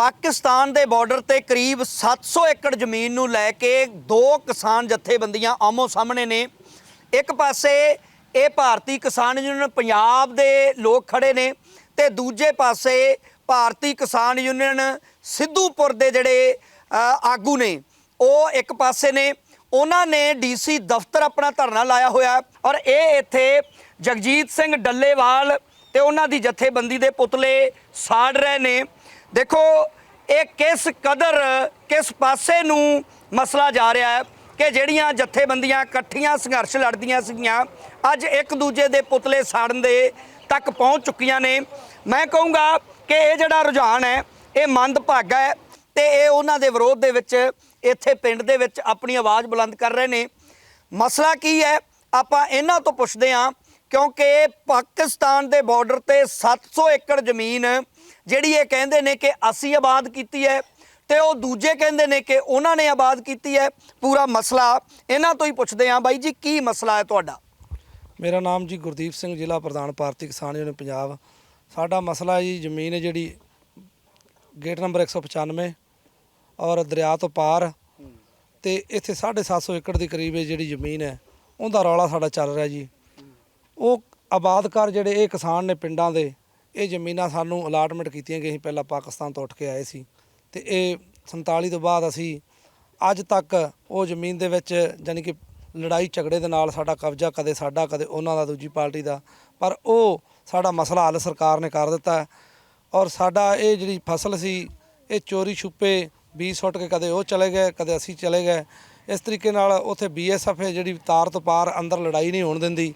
ਪਾਕਿਸਤਾਨ ਦੇ ਬਾਰਡਰ ਤੇ ਕਰੀਬ 700 ਏਕੜ ਜ਼ਮੀਨ ਨੂੰ ਲੈ ਕੇ ਦੋ ਕਿਸਾਨ ਜਥੇਬੰਦੀਆਂ ਆਮੋ ਸਾਹਮਣੇ ਨੇ। ਇੱਕ ਪਾਸੇ ਇਹ ਭਾਰਤੀ ਕਿਸਾਨ ਯੂਨੀਅਨ ਪੰਜਾਬ ਦੇ ਲੋਕ ਖੜੇ ਨੇ ਤੇ ਦੂਜੇ ਪਾਸੇ ਭਾਰਤੀ ਕਿਸਾਨ ਯੂਨੀਅਨ ਸਿੱਧੂਪੁਰ ਦੇ ਜਿਹੜੇ ਆਗੂ ਨੇ, ਉਹ ਇੱਕ ਪਾਸੇ ਨੇ। ਉਹਨਾਂ ਨੇ ਡੀਸੀ ਦਫ਼ਤਰ ਆਪਣਾ ਧਰਨਾ ਲਾਇਆ ਹੋਇਆ ਔਰ ਇਹ ਇੱਥੇ ਜਗਜੀਤ ਸਿੰਘ ਡੱਲੇਵਾਲ ਤੇ ਉਹਨਾਂ ਦੀ ਜਥੇਬੰਦੀ ਦੇ ਪੁਤਲੇ ਸਾੜ ਰਹੇ ਨੇ। ਦੇਖੋ, ਇਹ ਕਿਸ ਕਦਰ, ਕਿਸ ਪਾਸੇ ਨੂੰ ਮਸਲਾ ਜਾ ਰਿਹਾ ਹੈ ਕਿ ਜਿਹੜੀਆਂ ਜਥੇਬੰਦੀਆਂ ਇਕੱਠੀਆਂ ਸੰਘਰਸ਼ ਲੜਦੀਆਂ ਸੀਗੀਆਂ, ਅੱਜ ਇੱਕ ਦੂਜੇ ਦੇ ਪੁਤਲੇ ਸਾੜਨ ਦੇ ਤੱਕ ਪਹੁੰਚ ਚੁੱਕੀਆਂ ਨੇ। ਮੈਂ ਕਹੂੰਗਾ ਕਿ ਇਹ ਜਿਹੜਾ ਰੁਝਾਨ ਹੈ, ਇਹ ਮੰਦਭਾਗਾ ਹੈ ਤੇ ਇਹ ਉਹਨਾਂ ਦੇ ਵਿਰੋਧ ਦੇ ਵਿੱਚ, ਇੱਥੇ ਪਿੰਡ ਦੇ ਵਿੱਚ ਆਪਣੀ ਆਵਾਜ਼ ਬੁਲੰਦ ਕਰ ਰਹੇ ਨੇ। ਮਸਲਾ ਕੀ ਹੈ? ਆਪਾਂ ਇਹਨਾਂ ਤੋਂ ਪੁੱਛਦੇ ਹਾਂ ਕਿਉਂਕਿ ਪਾਕਿਸਤਾਨ ਦੇ ਬਾਰਡਰ ਤੇ 700 ਏਕੜ ਜ਼ਮੀਨ ਜਿਹੜੀ ਇਹ ਕਹਿੰਦੇ ਨੇ ਕਿ ਅਸੀਂ ਆਬਾਦ ਕੀਤੀ ਹੈ ਤੇ ਉਹ ਦੂਜੇ ਕਹਿੰਦੇ ਨੇ ਕਿ ਉਹਨਾਂ ਨੇ ਆਬਾਦ ਕੀਤੀ ਹੈ, ਪੂਰਾ ਮਸਲਾ ਇਹਨਾਂ ਤੋਂ ਹੀ ਪੁੱਛਦੇ ਹਾਂ। ਬਾਈ ਜੀ, ਕੀ ਮਸਲਾ ਹੈ ਤੁਹਾਡਾ? ਮੇਰਾ ਨਾਮ ਜੀ ਗੁਰਦੀਪ ਸਿੰਘ, ਜ਼ਿਲ੍ਹਾ ਪ੍ਰਧਾਨ ਭਾਰਤੀ ਕਿਸਾਨ ਯੂਨੀਅਨ ਪੰਜਾਬ। ਸਾਡਾ ਮਸਲਾ ਹੈ ਜੀ ਜ਼ਮੀਨ ਹੈ ਜਿਹੜੀ ਗੇਟ ਨੰਬਰ 195 ਔਰ ਦਰਿਆ ਤੋਂ ਪਾਰ। ਤੇ ਇੱਥੇ 750 ਏਕੜ ਦੇ ਕਰੀਬ ਇਹ ਜਿਹੜੀ ਜ਼ਮੀਨ ਹੈ, ਉਹਦਾ ਰੌਲਾ ਸਾਡਾ ਚੱਲ ਰਿਹਾ ਜੀ। ਉਹ ਆਬਾਦਕਾਰ ਜਿਹੜੇ ਇਹ ਕਿਸਾਨ ਨੇ ਪਿੰਡਾਂ ਦੇ ਇਹ ਜ਼ਮੀਨਾਂ ਸਾਨੂੰ ਅਲਾਟਮੈਂਟ ਕੀਤੀਆਂ ਗਈਆਂ ਸੀ, ਪਹਿਲਾਂ ਪਾਕਿਸਤਾਨ ਤੋਂ ਉੱਠ ਕੇ ਆਏ ਸੀ। ਤੇ ਇਹ 47 ਤੋਂ ਬਾਅਦ ਅਸੀਂ ਅੱਜ ਤੱਕ ਉਹ ਜ਼ਮੀਨ ਦੇ ਵਿੱਚ ਜਾਨੀ ਕਿ ਲੜਾਈ ਝਗੜੇ ਦੇ ਨਾਲ ਸਾਡਾ ਕਬਜ਼ਾ ਕਦੇ ਸਾਡਾ, ਕਦੇ ਉਹਨਾਂ ਦਾ, ਦੂਜੀ ਪਾਰਟੀ ਦਾ। ਪਰ ਉਹ ਸਾਡਾ ਮਸਲਾ ਹੱਲ ਸਰਕਾਰ ਨੇ ਕਰ ਦਿੱਤਾ ਔਰ ਸਾਡਾ ਇਹ ਜਿਹੜੀ ਫਸਲ ਸੀ, ਇਹ ਚੋਰੀ ਛੁਪੇ ਬੀਜ ਸੁੱਟ ਕੇ ਕਦੇ ਉਹ ਚਲੇ ਗਏ, ਕਦੇ ਅਸੀਂ ਚਲੇ ਗਏ। ਇਸ ਤਰੀਕੇ ਨਾਲ ਉੱਥੇ ਬੀਐਸਐਫ ਹੈ ਜਿਹੜੀ ਤਾਰ ਤੋਂ ਪਾਰ ਅੰਦਰ ਲੜਾਈ ਨਹੀਂ ਹੋਣ ਦਿੰਦੀ।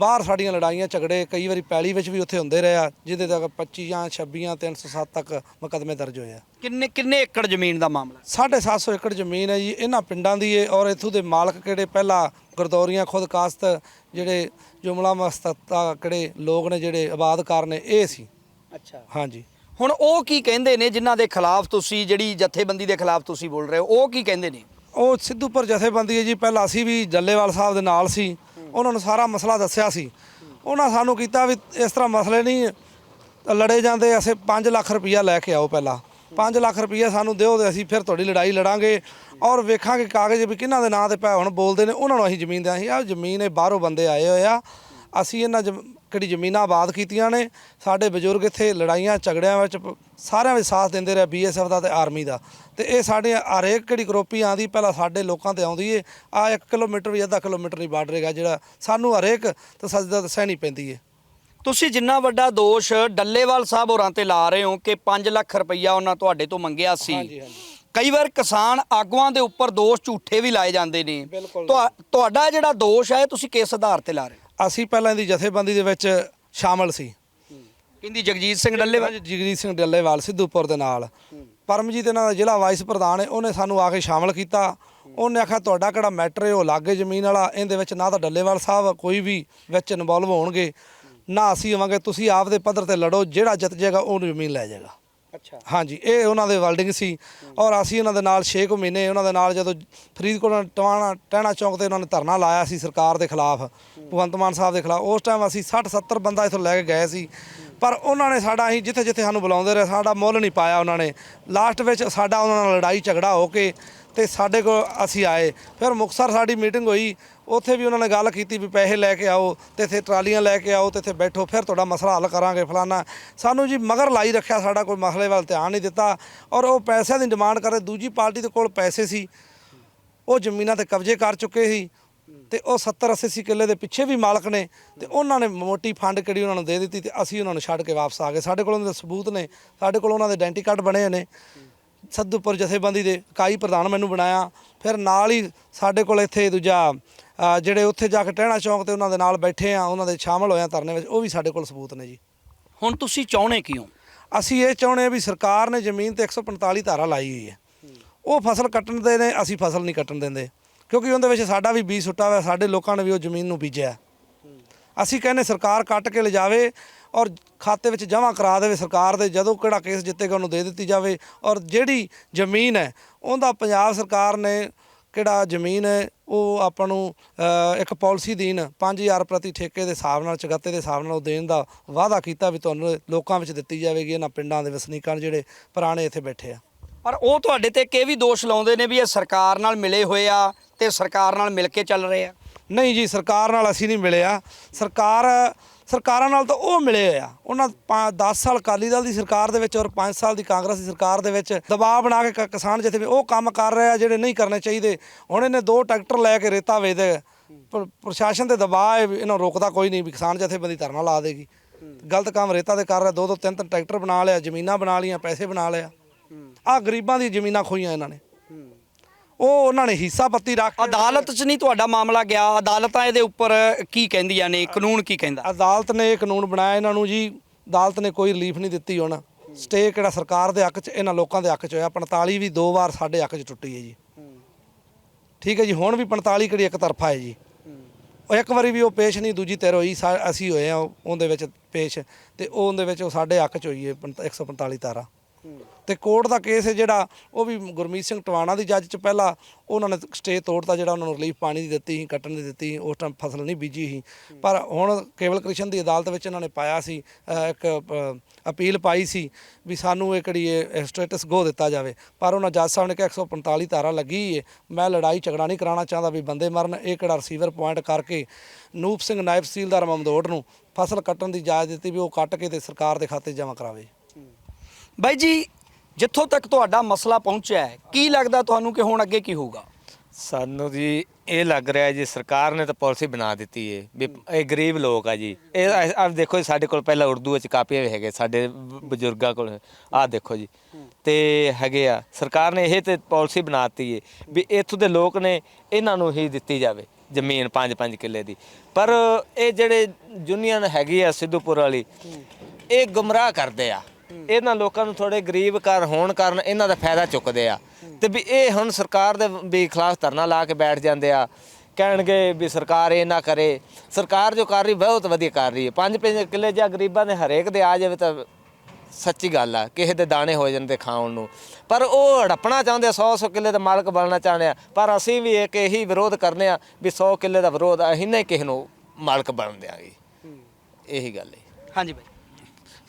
ਬਾਹਰ ਸਾਡੀਆਂ ਲੜਾਈਆਂ ਝਗੜੇ ਕਈ ਵਾਰੀ ਪੈਲੀ ਵਿੱਚ ਵੀ ਉੱਥੇ ਹੁੰਦੇ ਰਹੇ ਆ ਜਿਹਦੇ ਤੱਕ 25 ਜਾਂ 26 ਜਾਂ 307 ਤੱਕ ਮੁਕੱਦਮੇ ਦਰਜ ਹੋਏ ਆ। ਕਿੰਨੇ ਕਿੰਨੇ ਏਕੜ ਜ਼ਮੀਨ ਦਾ ਮਾਮਲਾ ਹੈ? 750 ਏਕੜ ਜ਼ਮੀਨ ਹੈ ਜੀ ਇਹਨਾਂ ਪਿੰਡਾਂ ਦੀ ਹੈ ਔਰ ਇੱਥੋਂ ਦੇ ਮਾਲਕ ਕਿਹੜੇ? ਪਹਿਲਾਂ ਗਰਦੌਰੀਆਂ ਖੁਦ ਕਾਸਤ ਜਿਹੜੇ ਜੁਮਲਾ ਮਸਤਤਾ ਕਿਹੜੇ ਲੋਕ ਨੇ ਜਿਹੜੇ ਆਬਾਦਕਾਰ ਨੇ ਇਹ ਸੀ। ਅੱਛਾ। ਹਾਂਜੀ। ਹੁਣ ਉਹ ਕੀ ਕਹਿੰਦੇ ਨੇ ਜਿਨ੍ਹਾਂ ਦੇ ਖਿਲਾਫ ਤੁਸੀਂ ਜਿਹੜੀ ਜਥੇਬੰਦੀ ਦੇ ਖਿਲਾਫ ਤੁਸੀਂ ਬੋਲ ਰਹੇ ਹੋ ਉਹ ਕੀ ਕਹਿੰਦੇ ਨੇ? ਉਹ ਸਿੱਧੂਪੁਰ ਜਥੇਬੰਦੀ ਹੈ ਜੀ ਪਹਿਲਾਂ ਅਸੀਂ ਵੀ ਜੱਲੇਵਾਲ ਸਾਹਿਬ ਦੇ ਨਾਲ ਸੀ ਉਹਨਾਂ ਨੂੰ ਸਾਰਾ ਮਸਲਾ ਦੱਸਿਆ ਸੀ। ਉਹਨਾਂ ਸਾਨੂੰ ਕੀਤਾ ਵੀ ਇਸ ਤਰ੍ਹਾਂ ਮਸਲੇ ਨਹੀਂ ਲੜੇ ਜਾਂਦੇ, ਅਸੀਂ 5 ਲੱਖ ਰੁਪਈਆ ਲੈ ਕੇ ਆਓ ਪਹਿਲਾਂ। 5 ਲੱਖ ਰੁਪਈਆ ਸਾਨੂੰ ਦਿਓ ਤੇ ਅਸੀਂ ਫਿਰ ਤੁਹਾਡੀ ਲੜਾਈ ਲੜਾਂਗੇ ਔਰ ਵੇਖਾਂਗੇ ਕਾਗਜ਼ ਵੀ ਕਿਹਨਾਂ ਦੇ ਨਾਂ ਤੇ ਪੈ ਹੁਣ ਬੋਲਦੇ ਨੇ, ਉਹਨਾਂ ਨੂੰ ਅਸੀਂ ਜ਼ਮੀਨ ਦੇ ਅਸੀਂ ਆਹ ਜ਼ਮੀਨ ਇਹ ਬਾਹਰੋਂ ਬੰਦੇ ਆਏ ਹੋਏ ਆ। ਅਸੀਂ ਇਹਨਾਂ ਜ਼ਮ- ਕਿਹੜੀ ਜ਼ਮੀਨਾਂ ਆਬਾਦ ਕੀਤੀਆਂ ਨੇ। ਸਾਡੇ ਬਜ਼ੁਰਗ ਇੱਥੇ ਲੜਾਈਆਂ ਝਗੜਿਆਂ ਵਿੱਚ ਪ- ਸਾਰਿਆਂ ਵਿੱਚ ਸਾਥ ਦਿੰਦੇ ਰਹੇ ਬੀਐਸਐਫ ਦਾ ਤੇ ਆਰਮੀ ਦਾ। ਤੇ ਇਹ ਸਾਡੇ ਹਰੇਕ ਕਿਹੜੀ ਕਰੋਪੀ ਆਂਦੀ ਪਹਿਲਾਂ ਸਾਡੇ ਲੋਕਾਂ ਤੇ ਆਉਂਦੀ ਏ। ਆ 1 ਕਿਲੋਮੀਟਰ ਵੀ ਅੱਧਾ ਕਿਲੋਮੀਟਰ ਨਹੀਂ ਬਾਰਡਰ ਹੈਗਾ ਜਿਹੜਾ ਸਾਨੂੰ ਹਰੇਕ ਤਸੱਦਦ ਸਹਿਣੀ ਪੈਂਦੀ ਏ। ਤੁਸੀਂ ਜਿੰਨਾ ਵੱਡਾ ਦੋਸ਼ ਡੱਲੇਵਾਲ ਸਾਹਿਬ ਹੋਰਾਂ ਤੇ ਲਾ ਰਹੇ ਹੋ ਕਿ 5 ਲੱਖ ਰੁਪਈਆ ਉਹਨਾਂ ਤੁਹਾਡੇ ਤੋਂ ਮੰਗਿਆ ਸੀ। ਕਈ ਵਾਰ ਕਿਸਾਨ ਆਗੂਆਂ ਦੇ ਉੱਪਰ ਦੋਸ਼ ਝੂਠੇ ਵੀ ਲਾਏ ਜਾਂਦੇ ਨੇ। ਬਿਲਕੁਲ। ਤੁਹਾ- ਤੁਹਾਡਾ ਜਿਹੜਾ ਦੋਸ਼ ਹੈ ਇਹ ਤੁਸੀਂ ਕਿਸ ਆਧਾਰ ਤੇ ਲਾ ਰਹੇ ਹੋ? ਅਸੀਂ ਪਹਿਲਾਂ ਦੀ ਜਥੇਬੰਦੀ ਦੇ ਵਿੱਚ ਸ਼ਾਮਲ ਸੀ। ਕਹਿੰਦੀ ਜਗਜੀਤ ਸਿੰਘ ਡੱਲੇਵਾਲ? ਜਗਜੀਤ ਸਿੰਘ ਡੱਲੇਵਾਲ ਸਿੱਧੂਪੁਰ ਦੇ ਨਾਲ। ਪਰਮਜੀਤ ਇਹਨਾਂ ਦਾ ਜ਼ਿਲ੍ਹਾ ਵਾਈਸ ਪ੍ਰਧਾਨ ਹੈ ਉਹਨੇ ਸਾਨੂੰ ਆ ਕੇ ਸ਼ਾਮਲ ਕੀਤਾ। ਉਹਨੇ ਆਖਿਆ ਤੁਹਾਡਾ ਕਿਹੜਾ ਮੈਟਰ ਹੈ? ਉਹ ਲਾਗੇ ਜ਼ਮੀਨ ਵਾਲਾ ਇਹਦੇ ਵਿੱਚ ਨਾ ਤਾਂ ਡੱਲੇਵਾਲ ਸਾਹਿਬ ਕੋਈ ਵੀ ਵਿੱਚ ਇਨਵੋਲਵ ਹੋਣਗੇ। ਨਾ ਅਸੀਂ ਹੋਵਾਂਗੇ ਤੁਸੀਂ ਆਪਦੇ ਪੱਧਰ ਤੇ ਲੜੋ ਜਿਹੜਾ ਜਿੱਤ ਜਾਏਗਾ ਉਹਨੂੰ ਜ਼ਮੀਨ ਲੈ ਜਾਏਗਾ। ਅੱਛਾ। ਹਾਂਜੀ, ਇਹ ਉਹਨਾਂ ਦੇ ਵਰਡਿੰਗ ਸੀ। ਔਰ ਅਸੀਂ ਉਹਨਾਂ ਦੇ ਨਾਲ 6 ਕੁ ਮਹੀਨੇ ਉਹਨਾਂ ਦੇ ਨਾਲ ਜਦੋਂ ਫਰੀਦਕੋਟ ਟਵਾਣਾ, ਟਹਿਣਾ ਚੌਂਕ ਤੇ ਉਹਨਾਂ ਨੇ ਧਰਨਾ ਲਾਇਆ ਸੀ ਸਰਕਾਰ ਦੇ ਖਿਲਾਫ, ਭਗਵੰਤ ਮਾਨ ਸਾਹਿਬ ਦੇ ਖਿਲਾਫ। ਉਸ ਟਾਈਮ ਅਸੀਂ 60 70 ਬੰਦਾ ਇੱਥੋਂ ਲੈ ਕੇ ਗਏ ਸੀ। ਪਰ ਉਹਨਾਂ ਨੇ ਸਾਡਾ ਅਸੀਂ ਜਿੱਥੇ ਜਿੱਥੇ ਸਾਨੂੰ ਬੁਲਾਉਂਦੇ ਰਹੇ, ਸਾਡਾ ਮੁੱਲ ਨਹੀਂ ਪਾਇਆ ਉਹਨਾਂ ਨੇ। ਲਾਸਟ ਵਿੱਚ ਸਾਡਾ ਉਹਨਾਂ ਨਾਲ ਲੜਾਈ ਝਗੜਾ ਹੋ ਕੇ ਤੇ ਸਾਡੇ ਕੋਲ ਅਸੀਂ ਆਏ। ਫਿਰ ਮੁਕਤਸਰ ਸਾਡੀ ਮੀਟਿੰਗ ਹੋਈ, ਉੱਥੇ ਵੀ ਉਹਨਾਂ ਨੇ ਗੱਲ ਕੀਤੀ ਵੀ ਪੈਸੇ ਲੈ ਕੇ ਆਓ, ਤੇ ਇੱਥੇ ਟਰਾਲੀਆਂ ਲੈ ਕੇ ਆਓ, ਤੇ ਇੱਥੇ ਬੈਠੋ, ਫਿਰ ਤੁਹਾਡਾ ਮਸਲਾ ਹੱਲ ਕਰਾਂਗੇ ਫਲਾਨਾ। ਸਾਨੂੰ ਜੀ ਮਗਰ ਲਾਈ ਰੱਖਿਆ ਸਾਡਾ ਕੋਈ ਮਸਲੇ ਵੱਲ ਧਿਆਨ ਨਹੀਂ ਦਿੱਤਾ ਔਰ ਉਹ ਪੈਸਿਆਂ ਦੀ ਡਿਮਾਂਡ ਕਰਦੇ, ਦੂਜੀ ਪਾਰਟੀ ਦੇ ਕੋਲ ਪੈਸੇ ਸੀ, ਉਹ ਜ਼ਮੀਨਾਂ ਤੇ ਕਬਜ਼ੇ ਕਰ ਚੁੱਕੇ ਸੀ। ਤੇ ਉਹ 70 80 ਕਿੱਲੇ ਦੇ ਪਿੱਛੇ ਵੀ ਮਾਲਕ ਨੇ ਤੇ ਉਹਨਾਂ ਨੇ ਮੋਟੀ ਫੰਡ ਕਿਹੜੀ ਉਹਨਾਂ ਨੂੰ ਦੇ ਦਿੱਤੀ ਤੇ ਅਸੀਂ ਉਹਨਾਂ ਨੂੰ ਛੱਡ ਕੇ ਵਾਪਸ ਆ ਗਏ। ਸਾਡੇ ਕੋਲ ਉਹਨਾਂ ਦੇ ਸਬੂਤ ਨੇ ਸਾਡੇ ਕੋਲ ਉਹਨਾਂ ਦੇ ਆਇਡੈਂਟੀ ਕਾਰਡ ਬਣੇ ਨੇ। ਸੱਦੂਪੁਰ ਜਥੇਬੰਦੀ ਦੇ ਇਕਾਈ ਪ੍ਰਧਾਨ ਮੈਨੂੰ ਬਣਾਇਆ। ਫਿਰ ਨਾਲ ਹੀ ਸਾਡੇ ਕੋਲ ਇੱਥੇ ਦੂਜਾ ਜਿਹੜੇ ਉੱਥੇ ਜਾ ਕੇ ਟਹਿਣਾ ਚੌਂਕ ਤੇ ਉਹਨਾਂ ਦੇ ਨਾਲ ਬੈਠੇ ਆ ਉਹਨਾਂ ਦੇ ਸ਼ਾਮਲ ਹੋਏ ਆ ਧਰਨੇ ਵਿੱਚ ਉਹ ਵੀ ਸਾਡੇ ਕੋਲ ਸਬੂਤ ਨੇ ਜੀ। ਹੁਣ ਤੁਸੀਂ ਚਾਹੁੰਦੇ ਕਿਉਂ? ਅਸੀਂ ਇਹ ਚਾਹੁੰਦੇ ਆ ਵੀ ਸਰਕਾਰ ਨੇ ਜ਼ਮੀਨ ਤੇ 145 ਧਾਰਾ ਲਾਈ ਹੋਈ ਹੈ। ਉਹ ਫਸਲ ਕੱਟਣ ਦੇ ਨੇ ਅਸੀਂ ਫਸਲ ਨਹੀਂ ਕੱਟਣ ਦਿੰਦੇ। ਕਿਉਂਕਿ ਉਹਦੇ ਵਿੱਚ ਸਾਡਾ ਵੀ ਬੀਜ ਸੁੱਟਾ ਹੋਇਆ, ਸਾਡੇ ਲੋਕਾਂ ਨੇ ਵੀ ਉਹ ਜ਼ਮੀਨ ਨੂੰ ਬੀਜਿਆ। ਅਸੀਂ ਕਹਿੰਦੇ ਸਰਕਾਰ ਕੱਟ ਕੇ ਲਿਜਾਵੇ ਔਰ ਖਾਤੇ ਵਿੱਚ ਜਮ੍ਹਾਂ ਕਰਾ ਦੇਵੇ ਸਰਕਾਰ ਦੇ, ਜਦੋਂ ਕਿਹੜਾ ਕੇਸ ਜਿੱਤੇਗਾ ਉਹਨੂੰ ਦੇ ਦਿੱਤੀ ਜਾਵੇ। ਔਰ ਜਿਹੜੀ ਜ਼ਮੀਨ ਹੈ, ਉਹਦਾ ਪੰਜਾਬ ਸਰਕਾਰ ਨੇ ਕਿਹੜਾ ਜ਼ਮੀਨ ਹੈ, ਉਹ ਆਪਾਂ ਨੂੰ ਇੱਕ ਪਾਲਿਸੀ ਦੇਣ 5000 ਪ੍ਰਤੀ ਠੇਕੇ ਦੇ ਹਿਸਾਬ ਨਾਲ, ਚਗੱਤੇ ਦੇ ਹਿਸਾਬ ਨਾਲ ਉਹ ਦੇਣ ਦਾ ਵਾਅਦਾ ਕੀਤਾ ਵੀ ਤੁਹਾਨੂੰ ਲੋਕਾਂ ਵਿੱਚ ਦਿੱਤੀ ਜਾਵੇਗੀ, ਇਹਨਾਂ ਪਿੰਡਾਂ ਦੇ ਵਸਨੀਕਾਂ ਨੂੰ ਜਿਹੜੇ ਪੁਰਾਣੇ ਇੱਥੇ ਬੈਠੇ ਆ। ਪਰ ਉਹ ਤੁਹਾਡੇ ਤੇ ਕਿ ਵੀ ਦੋਸ਼ ਲਾਉਂਦੇ ਨੇ ਵੀ ਇਹ ਸਰਕਾਰ ਨਾਲ ਮਿਲੇ ਹੋਏ ਆ ਤੇ ਸਰਕਾਰ ਨਾਲ ਮਿਲ ਕੇ ਚੱਲ ਰਹੇ ਆ? ਨਹੀਂ ਜੀ ਸਰਕਾਰ ਨਾਲ ਅਸੀਂ ਨਹੀਂ ਮਿਲੇ ਆ। ਸਰਕਾਰ ਸਰਕਾਰਾਂ ਨਾਲ ਤਾਂ ਉਹ ਮਿਲੇ ਆ। ਉਹਨਾਂ 10 ਸਾਲ ਅਕਾਲੀ ਦਲ ਦੀ ਸਰਕਾਰ ਦੇ ਵਿੱਚ ਔਰ 5 ਸਾਲ ਦੀ ਕਾਂਗਰਸ ਦੀ ਸਰਕਾਰ ਦੇ ਵਿੱਚ ਦਬਾਅ ਬਣਾ ਕੇ ਕਿਸਾਨ ਜਿੱਥੇ ਉਹ ਕੰਮ ਕਰ ਰਹੇ ਆ ਜਿਹੜੇ ਨਹੀਂ ਕਰਨੇ ਚਾਹੀਦੇ। ਹੁਣ ਇਹਨੇ ਦੋ ਟਰੈਕਟਰ ਲੈ ਕੇ ਰੇਤਾ ਵੇਚਦੇ ਪਰ ਪ੍ਰਸ਼ਾਸਨ ਤੇ ਦਬਾਅ ਹੈ ਇਹਨਾਂ ਰੋਕਦਾ ਕੋਈ ਨਹੀਂ ਕਿਸਾਨ ਜਥੇਬੰਦੀ ਧਰਨਾ ਲਾ ਦੇਗੀ। ਗਲਤ ਕੰਮ ਰੇਤਾ ਦੇ ਕਰ ਰਿਹਾ ਦੋ ਦੋ ਤਿੰਨ ਤਿੰਨ ਟਰੈਕਟਰ ਬਣਾ ਲਿਆ ਜ਼ਮੀਨਾਂ ਬਣਾ ਲਈਆਂ ਪੈਸੇ ਬਣਾ ਲਿਆ ਆ। ਗਰੀਬਾਂ ਦੀ ਜ਼ਮੀਨਾਂ ਖੋਈਆਂ ਇਹਨਾਂ ਨੇ। ਉਹ ਉਹਨਾਂ ਨੇ ਹਿੱਸਾ ਪੱਤੀ ਰੱਖ ਅਦਾਲਤ 'ਚ ਨਹੀਂ ਤੁਹਾਡਾ ਮਾਮਲਾ ਗਿਆ? ਅਦਾਲਤਾਂ ਇਹਦੇ ਉੱਪਰ ਕੀ ਕਹਿੰਦੀਆਂ ਨੇ? ਕਾਨੂੰਨ ਕੀ ਕਹਿੰਦਾ? ਅਦਾਲਤ ਨੇ ਇਹ ਕਾਨੂੰਨ ਬਣਾਇਆ ਇਹਨਾਂ ਨੂੰ ਜੀ। ਅਦਾਲਤ ਨੇ ਕੋਈ ਰਿਲੀਫ ਨਹੀਂ ਦਿੱਤੀ ਹੁਣ। ਸਟੇ ਕਿਹੜਾ ਸਰਕਾਰ ਦੇ ਹੱਕ 'ਚ ਇਹਨਾਂ ਲੋਕਾਂ ਦੇ ਹੱਕ 'ਚ ਹੋਇਆ। 45 ਵੀ ਦੋ ਵਾਰ ਸਾਡੇ ਹੱਕ 'ਚ ਟੁੱਟੀ ਹੈ ਜੀ। ਠੀਕ ਹੈ ਜੀ ਹੁਣ ਵੀ 45 ਕਿਹੜੀ ਇੱਕ ਤਰਫਾ ਹੈ ਜੀ। ਉਹ ਇੱਕ ਵਾਰੀ ਵੀ ਉਹ ਪੇਸ਼ ਨਹੀਂ ਦੂਜੀ ਤੇਰ ਹੋਈ ਅਸੀਂ ਹੋਏ ਆ ਉਹਦੇ ਵਿੱਚ ਪੇਸ਼। ਤੇ ਉਹ ਉਹਦੇ ਵਿੱਚ ਉਹ ਸਾਡੇ ਹੱਕ 'ਚ ਹੋਈ ਹੈ ਪੰਤ- 145 ਤਾਰਾ ਤੇ ਕੋਰਟ ਦਾ ਕੇਸ ਹੈ ਜਿਹੜਾ ਉਹ ਵੀ ਗੁਰਮੀਤ ਸਿੰਘ ਟਵਾਣਾ ਦੀ ਜੱਜ 'ਚ ਪਹਿਲਾਂ ਉਹਨਾਂ ਨੇ ਸਟੇ ਤੋੜਤਾ ਜਿਹੜਾ ਉਹਨਾਂ ਨੂੰ ਰਿਲੀਫ ਪਾਣੀ ਦੀ ਦਿੱਤੀ ਸੀ ਕੱਟਣ ਦੀ ਦਿੱਤੀ ਸੀ, ਉਸ ਟਾਈਮ ਫਸਲ ਨਹੀਂ ਬੀਜੀ ਸੀ। ਪਰ ਹੁਣ ਕੇਵਲ ਕ੍ਰਿਸ਼ਨ ਦੀ ਅਦਾਲਤ ਵਿੱਚ ਇਹਨਾਂ ਨੇ ਪਾਇਆ ਸੀ ਇੱਕ ਅਪੀਲ ਪਾਈ ਸੀ ਵੀ ਸਾਨੂੰ ਇਹ ਕਿਹੜੀ ਇਹ ਸਟੇਟਸ ਗੋ ਦਿੱਤਾ ਜਾਵੇ। ਪਰ ਉਹਨਾਂ ਜੱਜ ਸਾਹਿਬ ਨੇ ਕਿਹਾ 145 ਧਾਰਾ ਲੱਗੀ ਹੈ ਮੈਂ ਲੜਾਈ ਝਗੜਾ ਨਹੀਂ ਕਰਾਉਣਾ ਚਾਹੁੰਦਾ ਵੀ ਬੰਦੇ ਮਰਨ ਇਹ ਕਿਹੜਾ ਰਿਸੀਵਰ ਪੁਆਇੰਟ ਕਰਕੇ ਨੂਪ ਸਿੰਘ ਨਾਇਬ ਤਹਿਸੀਲਦਾਰ ਮਮਦੋੜ ਨੂੰ ਫਸਲ ਕੱਟਣ ਦੀ ਇਜਾਜ਼ਤ ਦਿੱਤੀ ਵੀ ਉਹ ਕੱਟ ਕੇ ਤੇ ਸਰਕਾਰ ਦੇ ਖਾਤੇ ਜਮ੍ਹਾਂ ਕਰਾਵੇ। ਬਾਈ ਜੀ ਜਿੱਥੋਂ ਤੱਕ ਤੁਹਾਡਾ ਮਸਲਾ ਪਹੁੰਚਿਆ ਹੈ ਕੀ ਲੱਗਦਾ ਤੁਹਾਨੂੰ ਕਿ ਹੁਣ ਅੱਗੇ ਕੀ ਹੋਊਗਾ? ਸਾਨੂੰ ਜੀ ਇਹ ਲੱਗ ਰਿਹਾ ਜੀ ਸਰਕਾਰ ਨੇ ਤਾਂ ਪਾਲਿਸੀ ਬਣਾ ਦਿੱਤੀ ਏ ਵੀ ਇਹ ਗਰੀਬ ਲੋਕ ਆ ਜੀ। ਇਹ ਆਹ ਦੇਖੋ ਜੀ, ਸਾਡੇ ਕੋਲ ਪਹਿਲਾਂ ਉਰਦੂ ਵਿੱਚ ਕਾਪੀਆਂ ਵੀ ਹੈਗੇ ਸਾਡੇ ਬਜ਼ੁਰਗਾਂ ਕੋਲ ਆਹ ਦੇਖੋ ਜੀ। ਤੇ ਹੈਗੇ ਆ ਸਰਕਾਰ ਨੇ ਇਹ ਤੇ ਪਾਲਿਸੀ ਬਣਾਤੀ ਏ ਵੀ ਇੱਥੋਂ ਦੇ ਲੋਕ ਨੇ ਇਹਨਾਂ ਨੂੰ ਹੀ ਦਿੱਤੀ ਜਾਵੇ ਜ਼ਮੀਨ 5-5 ਕਿੱਲੇ ਦੀ। ਪਰ ਇਹ ਜਿਹੜੇ ਯੂਨੀਅਨ ਹੈਗੀ ਆ ਸਿੱਧੂਪੁਰ ਵਾਲੀ ਇਹ ਗੁੰਮਰਾਹ ਕਰਦੇ ਆ। ਇਹਨਾਂ ਲੋਕਾਂ ਨੂੰ ਥੋੜੇ ਗਰੀਬ ਘਰ ਹੋਣ ਕਾਰਨ ਇਹਨਾਂ ਦਾ ਫਾਇਦਾ ਚੁੱਕਦੇ ਆ। ਤੇ ਵੀ ਇਹ ਹੁਣ ਸਰਕਾਰ ਦੇ ਵੀ ਖਿਲਾਫ ਧਰਨਾ ਲਾ ਕੇ ਬੈਠ ਜਾਂਦੇ ਆ। ਕਹਿਣਗੇ ਵੀ ਸਰਕਾਰ ਇਹ ਨਾ ਕਰੇ। ਸਰਕਾਰ ਜੋ ਕਰ ਰਹੀ ਬਹੁਤ ਵਧੀਆ ਕਰ ਰਹੀ ਹੈ। ਪੰਜ ਪੰਜ ਕਿੱਲੇ ਜਾਂ ਗਰੀਬਾਂ ਦੇ ਹਰੇਕ ਦੇ ਆ ਜਾਵੇ ਤਾਂ ਸੱਚੀ ਗੱਲ ਆ ਕਿਸੇ ਦੇ ਦਾਣੇ ਹੋ ਜਾਂਦੇ ਖਾਣ ਨੂੰ। ਪਰ ਉਹ ਹੜੱਪਣਾ ਚਾਹੁੰਦੇ ਆ 100 100 ਕਿੱਲੇ ਦਾ ਮਾਲਕ ਬਣਨਾ ਚਾਹੁੰਦੇ ਆ। ਪਰ ਅਸੀਂ ਵੀ ਇੱਕ ਇਹੀ ਵਿਰੋਧ ਕਰਨੇ ਆ ਵੀ 100 ਕਿੱਲੇ ਦਾ ਵਿਰੋਧ ਅਸੀਂ ਨਹੀਂ ਕਿਸੇ ਨੂੰ ਮਾਲਕ ਬਣ ਦਿਆਂਗੇ। ਇਹੀ ਗੱਲ ਹੈ ਹਾਂਜੀ ਬਾਈ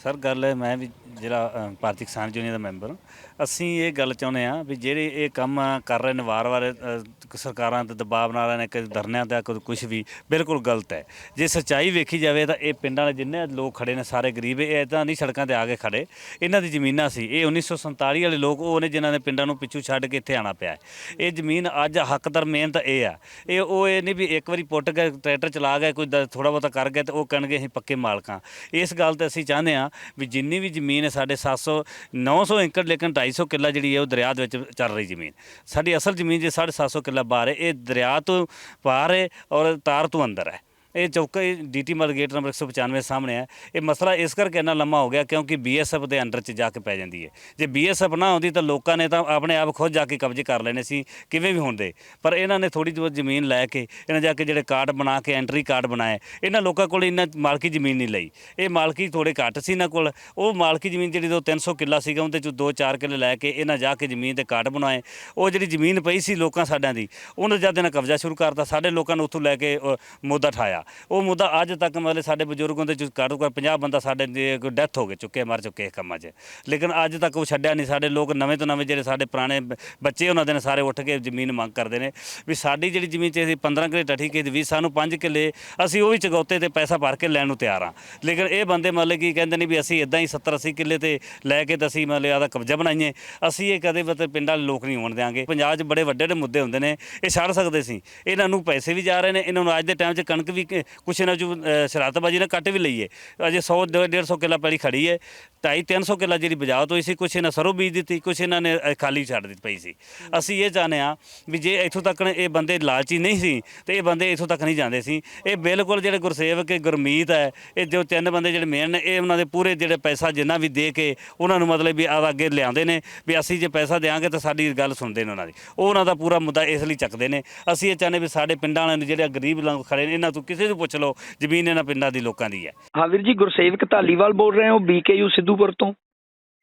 ਸਰ ਗੱਲ ਹੈ ਮੈਂ ਵੀ ਜਿਹੜਾ ਅ, ਭਾਰਤੀ ਕਿਸਾਨ ਯੂਨੀਅਨ ਦਾ ਮੈਂਬਰ ਹਾਂ। ਅਸੀਂ ਇਹ ਗੱਲ ਚਾਹੁੰਦੇ ਆ ਵੀ ਜਿਹੜੇ ਇਹ ਕੰਮ ਕਰ ਰਹੇ ਨੇ ਵਾਰ-ਵਾਰ ਅ, ਸਰਕਾਰਾਂ ਤੇ ਦਬਾਅ ਬਣਾ ਰਹੇ ਨੇ ਕਦੇ ਧਰਨਿਆਂ ਤੇ ਕਦੇ ਕੁਝ ਵੀ ਬਿਲਕੁਲ ਗਲਤ ਹੈ ਜੇ ਸੱਚਾਈ ਵੇਖੀ ਜਾਵੇ ਤਾਂ ਇਹ ਪਿੰਡਾਂ ਦੇ ਜਿੰਨੇ ਲੋਕ ਖੜੇ ਨੇ ਸਾਰੇ ਗਰੀਬ ਇਹ ਇਦਾਂ ਨਹੀਂ ਸੜਕਾਂ ਤੇ ਆ ਕੇ ਖੜੇ ਇਹਨਾਂ ਦੀ ਜ਼ਮੀਨਾਂ ਸੀ ਇਹ 1947 ਵਾਲੇ ਲੋਕ ਉਹ ਨੇ ਜਿਨ੍ਹਾਂ ਨੇ ਪਿੰਡਾਂ ਨੂੰ ਪਿੱਛੂ ਛੱਡ ਕੇ ਇੱਥੇ ਆਣਾ ਪਿਆ ਹੈ। ਇਹ ਜ਼ਮੀਨ ਅੱਜ ਹੱਕਦਾਰ ਮੇਨ ਤਾਂ ਇਹ ਆ ਇਹ ਉਹ ਇਹ ਨਹੀਂ ਵੀ ਇੱਕ ਵਾਰੀ ਪੁੱਟ ਕੇ ਟਰੈਕਟਰ ਚਲਾ ਗਏ ਕੋਈ ਥੋੜਾ ਬਹੁਤਾ ਕਰ ਗਏ ਤੇ ਉਹ ਕਹਿਣਗੇ ਅਸੀਂ ਪੱਕੇ ਮਾਲਕਾਂ ਇਸ ਗੱਲ ਤੇ ਅਸੀਂ ਚਾਹੁੰਦੇ ਆ ਵੀ ਜਿੰਨੀ ਵੀ ਜ਼ਮੀਨ ਹੈ, ਸਾਡੇ 700 900 ਏਕੜ ਲੇਕਿਨ 250 ਕਿੱਲਾ ਜਿਹੜੀ ਹੈ, ਉਹ ਦਰਿਆ ਦੇ ਵਿੱਚ ਚੱਲ ਰਹੀ ਜ਼ਮੀਨ। ਸਾਡੀ ਅਸਲ ਜ਼ਮੀਨ ਜੇ 750 ਕਿੱਲਾ ਬਾਹਰ ਹੈ, ਇਹ ਦਰਿਆ ਤੋਂ ਪਾਰ ਹੈ ਔਰ ਤਾਰ ਤੋਂ ਅੰਦਰ ਹੈ। ਇਹ ਚੌਕਾ ਡੀਟੀ ਮਲ ਗੇਟ ਨੰਬਰ 195 ਸਾਹਮਣੇ ਹੈ। ਇਹ ਮਸਲਾ ਇਸ ਕਰਕੇ ਇੰਨਾ ਲੰਮਾ ਹੋ ਗਿਆ ਕਿਉਂਕਿ ਬੀਐਸਐਫ ਦੇ ਅੰਡਰ 'ਚ ਜਾ ਕੇ ਪੈ ਜਾਂਦੀ ਹੈ। ਜੇ ਬੀਐਸਐਫ ਨਾ ਆਉਂਦੀ ਤਾਂ ਲੋਕਾਂ ਨੇ ਤਾਂ ਆਪਣੇ ਆਪ ਖੁਦ ਜਾ ਕੇ ਕਬਜ਼ੇ ਕਰ ਲੈਣੇ ਸੀ ਕਿਵੇਂ ਵੀ ਹੁੰਦੇ ਪਰ ਇਹਨਾਂ ਨੇ ਥੋੜੀ ਜਿਹੀ ਜ਼ਮੀਨ ਲੈ ਕੇ ਇਹਨਾਂ ਜਾ ਕੇ ਜਿਹੜੇ ਕਾਰਡ ਬਣਾ ਕੇ ਐਂਟਰੀ ਕਾਰਡ ਬਣਾਏ ਇਹਨਾਂ ਲੋਕਾਂ ਕੋਲ ਇਹਨਾਂ ਮਾਲਕੀ ਜ਼ਮੀਨ ਨਹੀਂ ਲਈ। ਇਹ ਮਾਲਕੀ ਥੋੜੇ ਘੱਟ ਸੀ ਇਹਨਾਂ ਕੋਲ। ਉਹ ਮਾਲਕੀ ਜ਼ਮੀਨ ਜਿਹੜੀ ਦੋ 300 ਕਿੱਲਾ ਸੀਗਾ ਉਹਦੇ ਚੋਂ 2-4 ਕਿੱਲੇ ਲੈ ਕੇ ਇਹਨਾਂ ਜਾ ਕੇ ਜ਼ਮੀਨ ਤੇ ਕਾਰਡ ਬਣਾਏ। ਉਹ ਜਿਹੜੀ ਜ਼ਮੀਨ ਪਈ ਸੀ ਲੋਕਾਂ ਸਾਡਿਆਂ ਦੀ ਉਹਨਾਂ ਜਦ ਇਹਨਾਂ ਕਬਜ਼ਾ ਸ਼ੁਰੂ ਕਰਤਾ ਸਾਡੇ ਲੋਕਾਂ ਨੂੰ ਉੱਥੋਂ ਲੈ ਕੇ ਅ, ਮੁੱਦਾ ਠਾਇਆ। ਉਹ ਮੁੱਦਾ ਅੱਜ ਤੱਕ ਮਤਲਬ ਸਾਡੇ ਬਜ਼ੁਰਗਾਂ ਦੇ ਘੱਟੋ ਘੱਟ 50 ਬੰਦਾ ਸਾਡੇ ਦੀ ਡੈਥ ਹੋ ਗਏ, ਚੁੱਕੇ ਮਰ ਚੁੱਕੇ ਇਸ ਕੰਮਾਂ 'ਚ। ਲੇਕਿਨ ਅੱਜ ਤੱਕ ਉਹ ਛੱਡਿਆ ਨਹੀਂ, ਸਾਡੇ ਲੋਕ ਨਵੇਂ ਤੋਂ ਨਵੇਂ ਜਿਹੜੇ ਸਾਡੇ ਪੁਰਾਣੇ ਬੱਚੇ ਉਹਨਾਂ ਦੇ ਨੇ ਸਾਰੇ ਉੱਠ ਕੇ ਜ਼ਮੀਨ ਮੰਗ ਕਰਦੇ ਨੇ ਵੀ ਸਾਡੀ ਜਿਹੜੀ ਜ਼ਮੀਨ 'ਚ ਅਸੀਂ 15 ਕਿੱਲੇ ਟੱਠੀ ਕੇ ਵੀ, ਸਾਨੂੰ 5 ਕਿੱਲੇ, ਅਸੀਂ ਉਹ ਵੀ ਚਗੌਤੇ ਤੇ ਪੈਸਾ ਭਰ ਕੇ ਲੈਣ ਨੂੰ ਤਿਆਰ ਹਾਂ। ਲੇਕਿਨ ਇਹ ਬੰਦੇ ਮਤਲਬ ਕੀ ਕਹਿੰਦੇ ਨੇ ਵੀ ਅਸੀਂ ਇਦਾਂ ਹੀ 70 80 ਕਿੱਲੇ ਤੇ ਲੈ ਕੇ ਤੇ ਅਸੀਂ ਮਤਲਬ ਆਦਾ ਕਬਜ਼ਾ ਬਣਾਈਏ, ਅਸੀਂ ਇਹ ਕਦੇ ਮਤਲਬ ਪਿੰਡਾਂ ਦੇ ਲੋਕ ਨਹੀਂ ਹੋਣ ਦਿਆਂਗੇ। ਪੰਜਾਬ 'ਚ ਬੜੇ ਵੱਡੇ ਵੱਡੇ ਮੁੱਦੇ ਹੁੰਦੇ ਨੇ, ਇਹ ਛੱਡ ਸਕਦੇ ਸੀ। ਇਹਨਾਂ ਨੂੰ ਪੈਸੇ ਵੀ ਜਾ ਰਹੇ ਨੇ, ਇਹਨਾਂ ਨੂੰ ਅੱਜ ਦੇ ਟਾਈਮ 'ਚ ਕਣਕ ਵੀ ਕਿ- ਕੁਛ ਇਹਨਾਂ 'ਚ ਅ, ਸ਼ਰਾਰਤਬਾਜ਼ੀ ਨਾਲ ਕੱਟ ਵੀ ਲਈਏ। ਅਜੇ 100 150 ਕਿੱਲਾ ਪੈਲੀ ਖੜੀ ਹੈ ਢਾਈ 300 ਕਿੱਲਾ ਜਿਹੜੀ ਬਜਾਵਤ ਹੋਈ ਸੀ ਕੁਛ ਇਹਨਾਂ ਸਰੋਂ ਬੀਜ ਦਿੱਤੀ ਕੁਛ ਇਹਨਾਂ ਨੇ ਅ, ਖਾਲੀ ਛੱਡ ਦਿੱਤੀ ਪਈ ਸੀ। ਅਸੀਂ ਇਹ ਚਾਹੁੰਦੇ ਆ ਵੀ ਜੇ ਇੱਥੋਂ ਤੱਕ ਇਹ ਬੰਦੇ ਲਾਲਚੀ ਨਹੀਂ ਸੀ ਤੇ ਇਹ ਬੰਦੇ ਇੱਥੋਂ ਤੱਕ ਨਹੀਂ ਜਾਂਦੇ ਸੀ। ਇਹ ਬਿਲਕੁਲ ਜਿਹੜੇ ਗੁਰਸੇਵਕ ਗੁਰਮੀਤ ਹੈ ਇਹ ਜੋ ਤਿੰਨ ਬੰਦੇ ਜਿਹੜੇ ਮੇਨ ਨੇ ਇਹ ਉਹਨਾਂ ਦੇ ਪੂਰੇ ਜਿਹੜੇ ਪੈਸਾ ਜਿੰਨਾ ਵੀ ਦੇ ਕੇ ਉਹਨਾਂ ਨੂੰ ਮਤਲਬ ਵੀ ਆ ਅੱਗੇ ਲਿਆਉਂਦੇ ਨੇ ਵੀ ਅਸੀਂ ਜੇ ਪੈਸਾ ਦੇਾਂਗੇ ਤਾਂ ਸਾਡੀ ਗੱਲ ਸੁਣਦੇ ਨੇ ਉਹਨਾਂ ਦੀ। ਉਹ ਉਹਨਾਂ ਦਾ ਪੂਰਾ ਮੁੱਦਾ ਇਸ ਲਈ ਚੱਕਦੇ ਨੇ। ਅਸੀਂ ਇਹ ਚਾਹੁੰਦੇ ਵੀ ਸਾਡੇ ਪਿੰਡਾਂ ਵਾਲਿਆਂ ਨੂੰ ਜਿਹੜੇ ਗਰੀਬ ਲੋਕ ਖੜੇ ਨੇ ਇਹਨਾਂ ਤੋਂ ਕਿਸੇ ਨੂੰ ਪੁੱਛ ਲਓ ਜ਼ਮੀਨ ਇਹਨਾਂ ਪਿੰਡਾਂ ਦੀ ਲੋਕਾਂ ਦੀ ਹੈ। ਹਾਂ ਵੀਰ ਜੀ ਗੁਰਸੇਵਕ ਢਾਲੀਵਾਲ ਬੋਲ ਰਹੇ ਹੋ ਬੀਕੇਯੂ ਸਿੱਧੂਪੁਰ ਤੋਂ?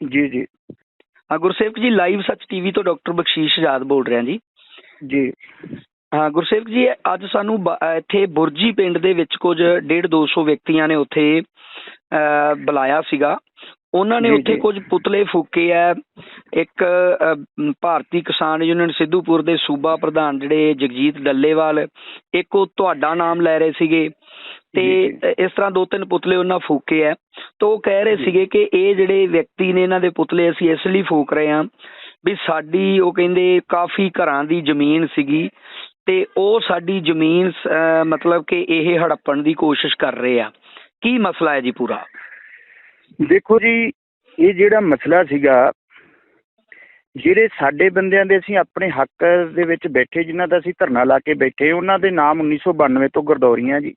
ਜੀ ਜੀ। ਹਾਂ ਗੁਰਸੇਵਕ ਜੀ ਲਾਈਵ ਸੱਚ ਟੀਵੀ ਤੋਂ ਡਾਕਟਰ ਬਖਸ਼ੀਸ਼ ਆਜ਼ਾਦ ਬੋਲ ਰਿਹਾ ਜੀ। ਜੀ। ਹਾਂ ਗੁਰਸੇਵਕ ਜੀ ਅੱਜ ਸਾਨੂੰ ਇੱਥੇ ਬੁਰਜੀ ਪਿੰਡ ਦੇ ਵਿੱਚ ਕੁਝ 1.5 200 ਵਿਅਕਤੀਆਂ ਨੇ ਉੱਥੇ ਬੁਲਾਇਆ ਸੀਗਾ। ਉਹਨਾਂ ਨੇ ਉੱਥੇ। ਕੁਝ ਪੁਤਲੇ ਫੂਕੇ ਆ। ਇੱਕ ਭਾਰਤੀ ਕਿਸਾਨ ਯੂਨੀਅਨ ਸਿੱਧੂਪੁਰ ਦੇ ਸੂਬਾ ਪ੍ਰਧਾਨ ਜਿਹੜੇ ਜਗਜੀਤ ਡੱਲੇਵਾਲ ਇੱਕ ਉਹ ਤੁਹਾਡਾ ਨਾਮ ਲੈ ਰਹੇ ਸੀਗੇ। ਤੇ। ਇਸ ਤਰ੍ਹਾਂ ਦੋ ਤਿੰਨ ਪੁਤਲੇ ਉਹਨਾਂ ਫੂਕੇ ਆ। ਤਾਂ ਉਹ ਕਹਿ ਰਹੇ ਸੀਗੇ ਕਿ ਇਹ ਜਿਹੜੇ ਵਿਅਕਤੀ ਨੇ ਇਹਨਾਂ ਦੇ ਪੁਤਲੇ ਅਸੀਂ ਇਸ ਲਈ ਫੂਕ ਰਹੇ ਹਾਂ ਵੀ ਸਾਡੀ ਉਹ ਕਹਿੰਦੇ ਕਾਫੀ ਘਰਾਂ ਦੀ ਜ਼ਮੀਨ ਸੀਗੀ ਤੇ ਉਹ ਸਾਡੀ ਜ਼ਮੀਨ ਮਤਲਬ ਕਿ ਇਹ ਹੜੱਪਣ ਦੀ ਕੋਸ਼ਿਸ਼ ਕਰ ਰਹੇ ਆ। ਕੀ ਮਸਲਾ ਹੈ ਜੀ ਪੂਰਾ? ਦੇਖੋ ਜੀ ਇਹ ਜਿਹੜਾ ਮਸਲਾ ਸੀਗਾ ਜਿਹੜੇ ਸਾਡੇ ਬੰਦਿਆਂ ਦੇ ਅਸੀਂ ਆਪਣੇ ਹੱਕ ਦੇ ਵਿੱਚ ਬੈਠੇ ਜਿਨ੍ਹਾਂ ਦਾ ਅਸੀਂ ਧਰਨਾ ਲਾ ਕੇ ਬੈਠੇ ਉਹਨਾਂ ਦੇ ਨਾਮ 1992 ਤੋਂ ਗਰਦੌਰੀਆਂ ਜੀ।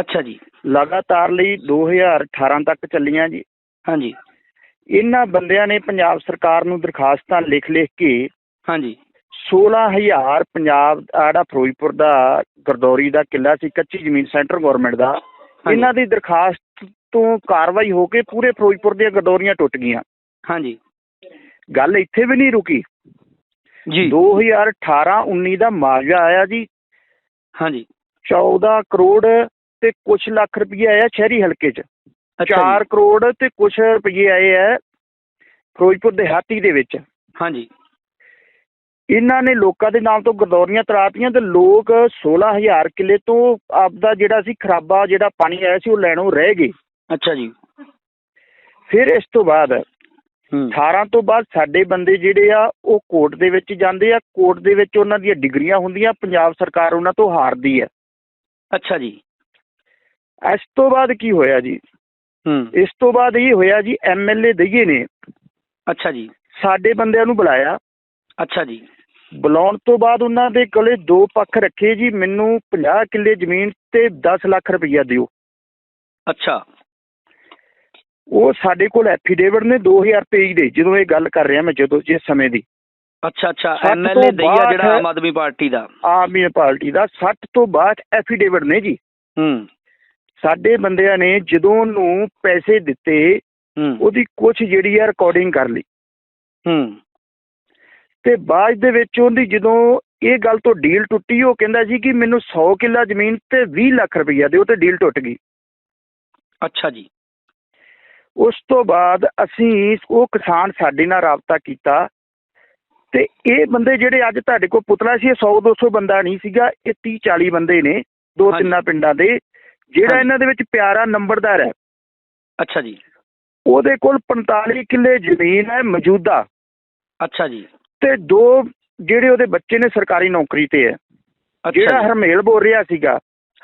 ਅੱਛਾ ਜੀ। ਲਗਾਤਾਰ ਲਈ 2018 ਤੱਕ ਚੱਲੀਆਂ ਜੀ। ਹਾਂਜੀ। ਇਹਨਾਂ ਬੰਦਿਆਂ ਨੇ ਪੰਜਾਬ ਸਰਕਾਰ ਨੂੰ ਦਰਖਾਸਤਾਂ ਲਿਖ-ਲਿਖ ਕੇ ਹਾਂਜੀ। 16000 ਪੰਜਾਬ ਆੜਾ ਫਿਰੋਜ਼ਪੁਰ ਦਾ ਗਰਦੌਰੀ ਦਾ ਕਿੱਲਾ ਸੀ ਕੱਚੀ ਜ਼ਮੀਨ ਸੈਂਟਰ ਗਵਰਨਮੈਂਟ ਦਾ। ਇਹਨਾਂ ਦੀ ਦਰਖਾਸਤ ਤੋਂ ਕਾਰਵਾਈ ਹੋ ਕੇ ਪੂਰੇ ਫਿਰੋਜ਼ਪੁਰ ਦੀਆਂ ਗਰਦੌਰੀਆਂ ਟੁੱਟ ਗਈਆਂ। ਹਾਂਜੀ। ਗੱਲ ਇੱਥੇ ਵੀ ਨਹੀਂ ਰੁਕੀ। ਜੀ। 2018 19 ਦਾ ਮੁਆਵਜ਼ਾ ਆਇਆ ਜੀ। ਹਾਂਜੀ। 14 ਕਰੋੜ ਤੇ ਕੁਛ ਲੱਖ ਰੁਪਏ ਆਇਆ ਸ਼ਹਿਰੀ ਹਲਕੇ 'ਚ। ਅੱਛਾ 4 ਜੀ ਕਰੋੜ ਤੇ ਕੁਛ ਰੁਪਏ ਆਏ ਆ ਫਿਰੋਜ਼ਪੁਰ ਦੇਹਾਤੀ ਦੇ ਵਿੱਚ। ਹਾਂਜੀ। ਇਹਨਾਂ ਨੇ ਲੋਕਾਂ ਦੇ ਨਾਮ ਤੋਂ ਗਰਦੌਰੀਆਂ ਤਰਾਤੀਆਂ ਤੇ ਲੋਕ 16000 ਕਿੱਲੇ ਤੋਂ ਆਪਦਾ ਜਿਹੜਾ ਸੀ ਖਰਾਬਾ ਜਿਹੜਾ ਪਾਣੀ ਆਇਆ ਸੀ ਉਹ ਲੈਣੋਂ ਰਹਿ ਗਏ। ਅੱਛਾ ਜੀ। ਫਿਰ ਇਸ ਤੋਂ ਬਾਅਦ ਹੂੰ। 18 ਤੋਂ ਬਾਅਦ ਸਾਡੇ ਬੰਦੇ ਜਿਹੜੇ ਆ ਉਹ ਕੋਰਟ ਦੇ ਵਿੱਚ ਜਾਂਦੇ ਆ। ਕੋਰਟ ਦੇ ਵਿੱਚ ਉਹਨਾਂ ਦੀਆਂ ਡਿਗਰੀਆਂ ਹੁੰਦੀਆਂ। ਪੰਜਾਬ ਸਰਕਾਰ ਉਹਨਾਂ ਤੋਂ ਹਾਰਦੀ ਹੈ ਅੱਛਾ ਜੀ। ਇਸ ਤੋਂ ਬਾਅਦ ਕੀ ਹੋਇਆ ਜੀ? ਹੂੰ। ਇਸ ਤੋਂ ਬਾਅਦ ਇਹ ਹੋਇਆ ਜੀ ਐਮਐਲਏ ਦਈਏ ਨੇ। ਅੱਛਾ ਜੀ। ਸਾਡੇ ਬੰਦਿਆਂ ਨੂੰ ਬੁਲਾਇਆ। ਅੱਛਾ ਜੀ। ਬੁਲਾਉਣ ਤੋਂ ਬਾਅਦ ਉਹਨਾਂ ਦੇ ਕੋਲੇ ਦੋ ਪੱਖ ਰੱਖੇ ਜੀ। ਮੈਨੂੰ 50 ਕਿੱਲੇ ਜ਼ਮੀਨ ਤੇ 10 ਲੱਖ ਰੁਪਈਆ ਦਿਓ। ਅੱਛਾ। ਉਹ ਸਾਡੇ ਕੋਲ ਐਫੀਡੇਵਿਟ ਨੇ 2023 ਦੇ ਜਦੋਂ ਇਹ ਗੱਲ ਕਰ ਰਿਹਾ ਮੈਂ ਜਦੋਂ ਜਿਸ ਸਮੇਂ ਦੀ। ਅੱਛਾ ਅੱਛਾ ਐਮਐਲਏ ਦਈਆ ਜਿਹੜਾ ਆਮ ਆਦਮੀ ਪਾਰਟੀ ਦਾ। ਆਮ ਆਦਮੀ ਪਾਰਟੀ ਦਾ 60 ਤੋਂ 62 ਐਫੀਡੇਵਿਟ ਨੇ ਜੀ। ਹੂੰ। ਸਾਡੇ ਬੰਦਿਆਂ ਨੇ ਜਦੋਂ ਉਹਨੂੰ ਪੈਸੇ ਦਿੱਤੇ ਉਹਦੀ ਕੁਝ ਜਿਹੜੀ ਆ ਰਿਕਾਰਡਿੰਗ ਕਰ ਲਈ। ਹੂੰ। ਤੇ ਬਾਅਦ ਦੇ ਵਿੱਚ ਉਹਦੀ ਜਦੋਂ ਇਹ ਗੱਲ ਤੋਂ ਡੀਲ ਟੁੱਟੀ ਉਹ ਕਹਿੰਦਾ ਜੀ ਕਿ ਮੈਨੂੰ 100 ਕਿੱਲਾ ਜ਼ਮੀਨ ਤੇ 20 ਲੱਖ ਰੁਪਈਆ ਦਿਓ ਤੇ ਡੀਲ ਟੁੱਟ ਗਈ। ਅੱਛਾ ਜੀ। ਉਸ ਤੋਂ ਬਾਅਦ ਅਸੀਂ ਉਹ ਕਿਸਾਨ ਸਾਡੇ ਨਾਲ ਰਾਬਤਾ ਕੀਤਾ ਤੇ ਇਹ ਬੰਦੇ ਜਿਹੜੇ ਅੱਜ ਤੁਹਾਡੇ ਕੋਲ ਪੁਤਲਾ ਸੀ ਇਹ 100 200 ਬੰਦਾ ਨਹੀਂ ਸੀਗਾ ਇਹ 30 40 ਬੰਦੇ ਨੇ ਦੋ। ਤਿੰਨਾਂ ਪਿੰਡਾਂ ਦੇ ਜਿਹੜਾ। ਇਹਨਾਂ ਦੇ ਵਿੱਚ ਪਿਆਰਾ ਨੰਬਰਦਾਰ ਹੈ। ਅੱਛਾ ਜੀ। ਉਹਦੇ ਕੋਲ 45 ਕਿੱਲੇ ਜ਼ਮੀਨ ਹੈ ਮੌਜੂਦਾ। ਅੱਛਾ ਜੀ। ਤੇ ਦੋ ਜਿਹੜੇ ਉਹਦੇ ਬੱਚੇ ਨੇ ਸਰਕਾਰੀ ਨੌਕਰੀ ਤੇ ਹੈ। ਜਿਹੜਾ। ਹਰਮੇਲ ਬੋਲ ਰਿਹਾ ਸੀਗਾ ਉਹ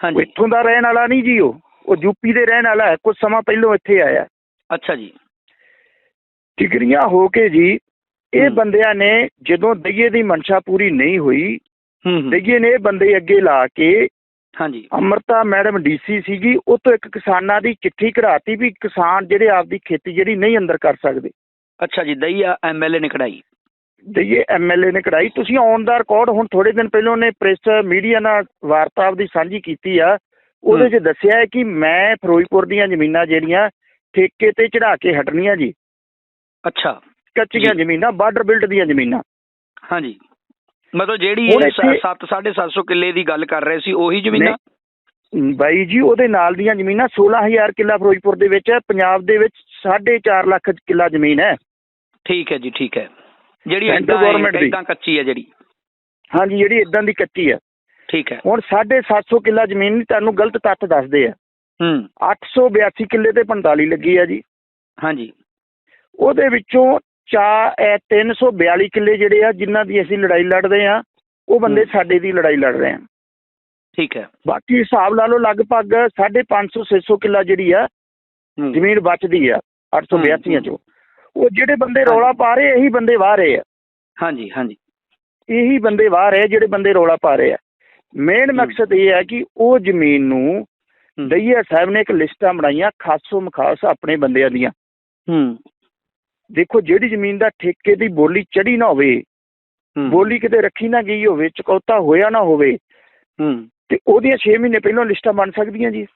ਹਾਂਜੀ ਇੱਥੋਂ ਦਾ ਰਹਿਣ ਵਾਲਾ ਨਹੀਂ ਜੀ ਉਹ। ਉਹ ਯੂਪੀ ਦੇ ਰਹਿਣ ਵਾਲਾ ਹੈ ਕੁਝ ਸਮਾਂ ਪਹਿਲਾਂ ਇੱਥੇ ਆਇਆ। ਅੱਛਾ ਜੀ। ਡਿਗਰੀਆਂ ਹੋ ਕੇ ਜੀ ਇਹ। ਬੰਦਿਆਂ ਨੇ ਜਦੋਂ ਦਈਏ ਦੀ ਮਨਸ਼ਾ ਪੂਰੀ ਨਹੀਂ ਹੋਈ ਦਈਏ ਨੇ ਇਹ ਬੰਦੇ ਅੱਗੇ ਲਾ ਕੇ ਹਾਂਜੀ। ਅਮਰਤਾ ਮੈਡਮ ਡੀਸੀ ਸੀਗੀ ਉਹ ਤੋਂ ਇੱਕ ਕਿਸਾਨਾਂ ਦੀ ਚਿੱਠੀ ਕਢਾਤੀ ਵੀ ਕਿਸਾਨ ਜਿਹੜੇ ਆਪਦੀ ਖੇਤੀ ਜਿਹੜੀ ਨਹੀਂ ਅੰਦਰ ਕਰ ਸਕਦੇ। ਅੱਛਾ ਜੀ ਦਈਆ ਐਮਐਲਏ ਨੇ ਕਢਾਈ। ਦਈਏ ਐਮਐਲਏ ਨੇ ਕਢਾਈ। ਤੁਸੀਂ ਔਨ ਦਾ ਰਿਕਾਰਡ ਹੁਣ ਥੋੜੇ ਦਿਨ ਪਹਿਲਾਂ ਨੇ ਪ੍ਰੈਸ ਮੀਡੀਆ ਨਾਲ ਵਾਰਤਾ ਆਪਦੀ ਸਾਂਝੀ ਕੀਤੀ ਆ ਉਹਦੇ 'ਚ ਦੱਸਿਆ ਹੈ ਕਿ ਮੈਂ ਫਿਰੋਜ਼ਪੁਰ ਦੀਆਂ ਜ਼ਮੀਨਾਂ ਜਿਹੜੀਆਂ ਠੇਕੇ ਤੇ ਚੜਾ ਕੇ ਹਟਣੀਆਂ ਜੀ। ਅੱਛਾ। ਕੱਚੀਆਂ। ਜ਼ਮੀਨਾਂ ਬਾਰਡਰ ਬਿਲਟ ਦੀਆਂ ਜ਼ਮੀਨਾਂ। ਹਾਂਜੀ। ਮਤਲਬ ਜਿਹੜੀ ਹੁਣ ਇਹ ਇੱਥੇ- 7 750 ਕਿੱਲੇ ਦੀ ਗੱਲ ਕਰ ਰਹੇ ਸੀ ਉਹੀ ਜ਼ਮੀਨਾਂ? ਬਾਈ ਜੀ ਉਹਦੇ ਨਾਲ ਦੀਆਂ ਜ਼ਮੀਨਾਂ 16000 ਕਿੱਲਾ ਫਿਰੋਜ਼ਪੁਰ ਦੇ ਵਿੱਚ ਹੈ ਪੰਜਾਬ ਦੇ ਵਿੱਚ 4.5 ਲੱਖ ਕਿੱਲਾ ਜ਼ਮੀਨ ਹੈ। ਠੀਕ ਹੈ ਜੀ ਠੀਕ ਹੈ। ਜਿਹੜੀ Central government ਦੀ। ਇਦਾਂ ਕੱਚੀ ਹੈ ਜਿਹੜੀ। ਹਾਂਜੀ ਜਿਹੜੀ ਇਦਾਂ ਦੀ ਕੱਚੀ ਹੈ। ਠੀਕ ਹੈ। ਹੁਣ 750 ਕਿੱਲਾ ਜ਼ਮੀਨ ਨਹੀਂ ਤੁਹਾਨੂੰ ਗਲਤ ਤੱਥ ਦੱਸਦੇ ਆ। ਹੂੰ 882 ਕਿੱਲੇ ਤੇ 45 ਲੱਗੀ ਆ ਜੀ ਹਾਂਜੀ ਉਹਦੇ ਵਿੱਚੋਂ ਚਾ ਇਹ 342 ਕਿੱਲੇ ਜਿਹੜੇ ਆ ਜਿਨ੍ਹਾਂ ਦੀ ਅਸੀਂ ਲੜਾਈ ਲੜਦੇ ਆ ਉਹ ਬੰਦੇ। ਸਾਡੇ ਦੀ ਲੜਾਈ ਲੜ ਰਹੇ ਆ ਠੀਕ ਹੈ ਬਾਕੀ ਹਿਸਾਬ ਲਾ ਲਓ ਲਗਭਗ 550 600 ਕਿੱਲਾ ਜਿਹੜੀ ਆ। ਜ਼ਮੀਨ ਬਚਦੀ ਆ 882 ਹੂੰ। ਚੋਂ ਉਹ ਜਿਹੜੇ ਬੰਦੇ ਰੌਲਾ ਪਾ ਰਹੇ ਇਹੀ ਬੰਦੇ ਵਾਹ ਰਹੇ ਆ ਹਾਂਜੀ ਹਾਂਜੀ ਇਹੀ ਬੰਦੇ ਵਾਹ ਰਹੇ ਜਿਹੜੇ ਬੰਦੇ ਰੌਲਾ ਪਾ ਰਹੇ ਆ ਮੇਨ। ਮਕਸਦ ਇਹ ਹੈ ਕਿ ਉਹ ਜ਼ਮੀਨ ਨੂੰ। ਦਈਆ ਸਾਹਿਬ ਨੇ ਇੱਕ ਲਿਸਟਾਂ ਬਣਾਈਆਂ ਖਾਸੋ ਮਖਾਸ ਆਪਣੇ ਬੰਦਿਆਂ ਦੀਆਂ। ਹੂੰ। ਦੇਖੋ ਜਿਹੜੀ ਜ਼ਮੀਨ ਦਾ ਠੇਕੇ ਦੀ ਬੋਲੀ ਚੜੀ ਨਾ ਹੋਵੇ। ਬੋਲੀ ਕਿਤੇ ਰੱਖੀ ਨਾ ਗਈ ਹੋਵੇ ਚੁਕੌਤਾ ਹੋਇਆ ਨਾ ਹੋਵੇ ਹੂੰ। ਤੇ ਉਹਦੀਆਂ 6 ਮਹੀਨੇ ਪਹਿਲਾਂ ਲਿਸਟਾਂ ਬਣ ਸਕਦੀਆਂ ਜੀ।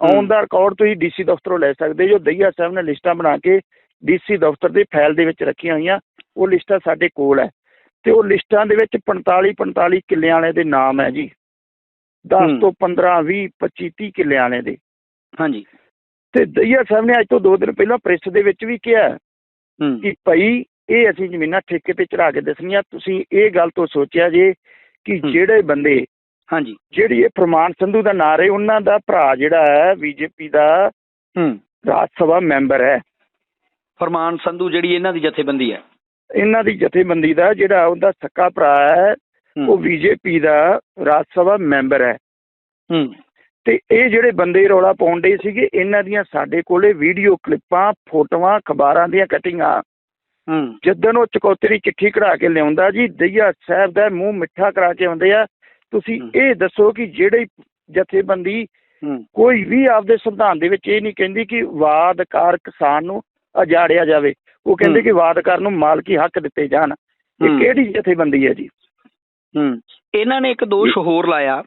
ਔਨ ਦਾ ਰਿਕਾਰਡ ਤੁਸੀਂ ਡੀਸੀ ਦਫ਼ਤਰੋਂ ਲੈ ਸਕਦੇ ਜੋ ਦਈਆ ਸਾਹਿਬ ਨੇ ਲਿਸਟਾਂ ਬਣਾ ਕੇ ਡੀਸੀ ਦਫ਼ਤਰ ਦੇ ਫਾਈਲ ਦੇ ਵਿੱਚ ਰੱਖੀਆਂ ਹੋਈਆਂ ਉਹ ਲਿਸਟਾਂ ਸਾਡੇ ਕੋਲ ਹੈ। ਤੇ ਉਹ ਲਿਸਟਾਂ ਦੇ ਵਿੱਚ 45 45 ਕਿੱਲਿਆਂ ਵਾਲੇ ਦੇ ਨਾਮ ਹੈ ਜੀ। 10 ਹੂੰ। ਤੋਂ 15 20 25 30 ਕਿੱਲਿਆਂ ਵਾਲੇ ਦੇ ਹਾਂਜੀ ਤੇ ਦਈਆ ਸਾਹਿਬ ਨੇ ਅੱਜ ਤੋਂ 2 ਦਿਨ ਪਹਿਲਾਂ ਪ੍ਰੈਸ ਦੇ ਵਿੱਚ ਵੀ ਕਿਹਾ ਕਿ ਭਾਈ ਇਹ ਅਸੀਂ ਜ਼ਮੀਨਾਂ ਠੇਕੇ ਤੇ ਚੜਾ ਕੇ ਦੱਸਣੀਆਂ ਤੁਸੀਂ ਇਹ ਗੱਲ ਤੋਂ ਸੋਚਿਆ ਜੇ ਕਿ। ਜਿਹੜੇ ਬੰਦੇ ਹਾਂਜੀ ਜਿਹੜੀ ਇਹ ਪ੍ਰਮਾਨ ਸੰਧੂ ਦਾ ਨਾਂ ਹੈ ਉਹਨਾਂ ਦਾ ਭਰਾ ਜਿਹੜਾ ਹੈ ਬੀਜੇਪੀ ਦਾ ਹੂੰ ਰਾਜ ਸਭਾ ਮੈਂਬਰ ਹੈ ਫਰਮਾਨ ਸੰਧੂ ਜਿਹੜੀ ਇਹਨਾਂ ਦੀ ਜਥੇਬੰਦੀ ਹੈ ਇਹਨਾਂ ਦੀ ਜਥੇਬੰਦੀ ਦਾ ਜਿਹੜਾ ਉਹਦਾ ਸੱਕਾ ਭਰਾ ਹੂੰ। ਉਹ ਬੀਜੇਪੀ ਦਾ ਰਾਜ ਸਭਾ ਮੈਂਬਰ ਹੈ। ਹੂੰ। ਤੇ ਇਹ ਜਿਹੜੇ ਬੰਦੇ ਰੌਲਾ ਪਾਉਂਦੇ ਸੀਗੇ ਇਹਨਾਂ ਦੀਆਂ ਸਾਡੇ ਕੋਲੇ ਵੀਡੀਓ ਕਲਿੱਪਾਂ ਫੋਟੋਆਂ ਅਖਬਾਰਾਂ ਦੀਆਂ ਕਟਿੰਗਾਂ। ਹੂੰ। ਜਦੋਂ ਉਹ ਚਕੌਤਰੀ ਚਿੱਠੀ ਕਢਾ ਕੇ ਲਿਆਉਂਦਾ ਜੀ ਦਈਆ ਸਾਹਿਬ ਦਾ ਮੂੰਹ ਮਿੱਠਾ ਕਰਾ ਕੇ ਆਉਂਦੇ ਆ ਤੁਸੀਂ। ਇਹ ਦੱਸੋ ਕਿ ਜਿਹੜੇ ਜਥੇਬੰਦੀ ਕੋਈ ਵੀ ਆਪਦੇ ਸੰਵਿਧਾਨ ਦੇ ਵਿੱਚ ਇਹ ਨਹੀਂ ਕਹਿੰਦੀ ਕਿ ਵਾਦਕਾਰ ਕਿਸਾਨ ਨੂੰ ਅਜਾੜਿਆ ਜਾਵੇ। ਉਹ ਕਹਿੰਦੇ। ਕਿ ਵਾਦਕਾਰ ਨੂੰ ਮਾਲਕੀ ਹੱਕ ਦਿੱਤੇ ਜਾਣ। ਇਹ। ਕਿਹੜੀ ਜਥੇਬੰਦੀ ਹੈ ਜੀ? ਇਹਨਾਂ ਨੇ ਇੱਕ ਦੋਸ਼ ਹੋਰ ਲਾਇਆ।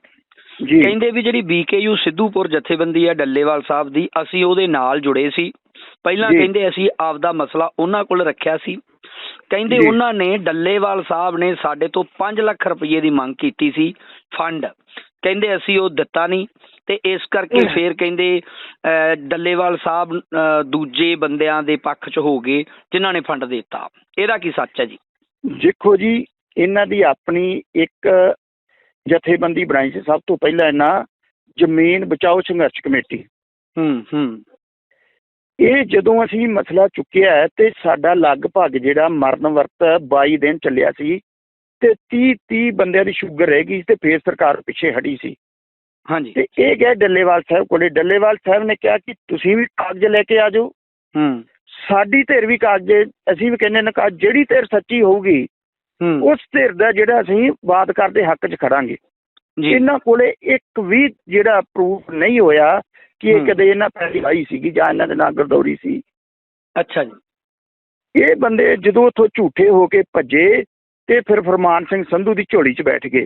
ਕਹਿੰਦੇ ਵੀ ਜਿਹੜੀ ਬੀਕੇਯੂ ਸਿੱਧੂਪੁਰ ਜਥੇਬੰਦੀ ਹੈ ਡੱਲੇਵਾਲ ਸਾਹਿਬ ਦੀ ਅਸੀਂ ਉਹਦੇ ਨਾਲ ਜੁੜੇ ਸੀ। ਪਹਿਲਾਂ। ਕਹਿੰਦੇ ਅਸੀਂ ਆਪਦਾ ਮਸਲਾ ਉਹਨਾਂ ਕੋਲ ਰੱਖਿਆ ਸੀ। ਕਹਿੰਦੇ। ਉਹਨਾਂ ਨੇ ਡੱਲੇਵਾਲ ਸਾਹਿਬ ਨੇ ਸਾਡੇ ਤੋਂ 5 ਲੱਖ ਰੁਪਏ ਦੀ ਮੰਗ ਕੀਤੀ ਸੀ ਫੰਡ। ਕਹਿੰਦੇ ਅਸੀਂ ਉਹ ਦਿੱਤਾ ਨਹੀਂ। ਤੇ ਇਸ ਕਰਕੇ ਫੇਰ ਕਹਿੰਦੇ ਡੱਲੇਵਾਲ ਸਾਹਿਬ ਦੂਜੇ ਬੰਦਿਆਂ ਦੇ ਪੱਖ 'ਚ ਹੋ ਗਏ ਜਿਨ੍ਹਾਂ ਨੇ ਫੰਡ ਦਿੱਤਾ। ਇਹਦਾ ਕੀ ਸੱਚ ਹੈ ਜੀ? ਦੇਖੋ ਜੀ ਇਹਨਾਂ ਦੀ ਆਪਣੀ ਇੱਕ ਜਥੇਬੰਦੀ ਬਣਾਈ ਸੀ। ਸਭ ਤੋਂ ਪਹਿਲਾਂ ਇਹਨਾਂ ਜ਼ਮੀਨ ਬਚਾਓ ਸੰਘਰਸ਼ ਕਮੇਟੀ। ਹੂੰ ਹੂੰ। ਇਹ ਜਦੋਂ ਅਸੀਂ ਮਸਲਾ ਚੁੱਕਿਆ ਤੇ ਸਾਡਾ ਲਗਭਗ ਜਿਹੜਾ ਮਰਨ ਵਰਤ 22 ਦਿਨ ਚੱਲਿਆ ਸੀ ਤੇ 30 30 ਬੰਦਿਆਂ ਦੀ ਸ਼ੂਗਰ ਰਹਿ ਗਈ ਤੇ ਫੇਰ ਸਰਕਾਰ ਪਿੱਛੇ ਹਟੀ ਸੀ। ਹਾਂਜੀ। ਤੇ ਇਹ ਗਏ ਡੱਲੇਵਾਲ ਸਾਹਿਬ ਕੋਲੇ। ਡੱਲੇਵਾਲ ਸਾਹਿਬ ਨੇ ਕਿਹਾ ਕਿ ਤੁਸੀਂ ਵੀ ਕਾਗਜ਼ ਲੈ ਕੇ ਆ ਜਾਓ। ਹੂੰ। ਸਾਡੀ ਧਿਰ ਵੀ ਕਾਗਜ਼ ਅਸੀਂ ਵੀ ਕਹਿੰਦੇ ਨੇ ਕਾਗਜ਼ ਜਿਹੜੀ ਧਿਰ ਸੱਚੀ ਹੋਊਗੀ ਉਸ ਧਿਰ ਦਾ ਜਿਹੜਾ ਅਸੀਂ ਬਾਤ ਕਰਦੇ ਹੱਕ 'ਚ ਖੜਾਂਗੇ। ਜੀ। ਇਹਨਾਂ ਕੋਲੇ ਇੱਕ ਵੀ ਜਿਹੜਾ ਪ੍ਰੂਫ ਨਹੀਂ ਹੋਇਆ ਕਿ ਇਹ। ਕਦੇ ਇਹਨਾਂ ਪੈਲੀ ਲਾਈ ਸੀਗੀ ਜਾਂ ਇਹਨਾਂ ਦੇ ਨਾਲ ਗਰਦੌਰੀ ਸੀ। ਅੱਛਾ ਜੀ। ਇਹ ਬੰਦੇ ਜਦੋਂ ਉੱਥੋਂ ਝੂਠੇ ਹੋ ਕੇ ਭੱਜੇ ਤੇ ਫਿਰ ਫਰਮਾਨ ਸਿੰਘ ਸੰਧੂ ਦੀ ਝੋਲੀ 'ਚ ਬੈਠ ਗਏ।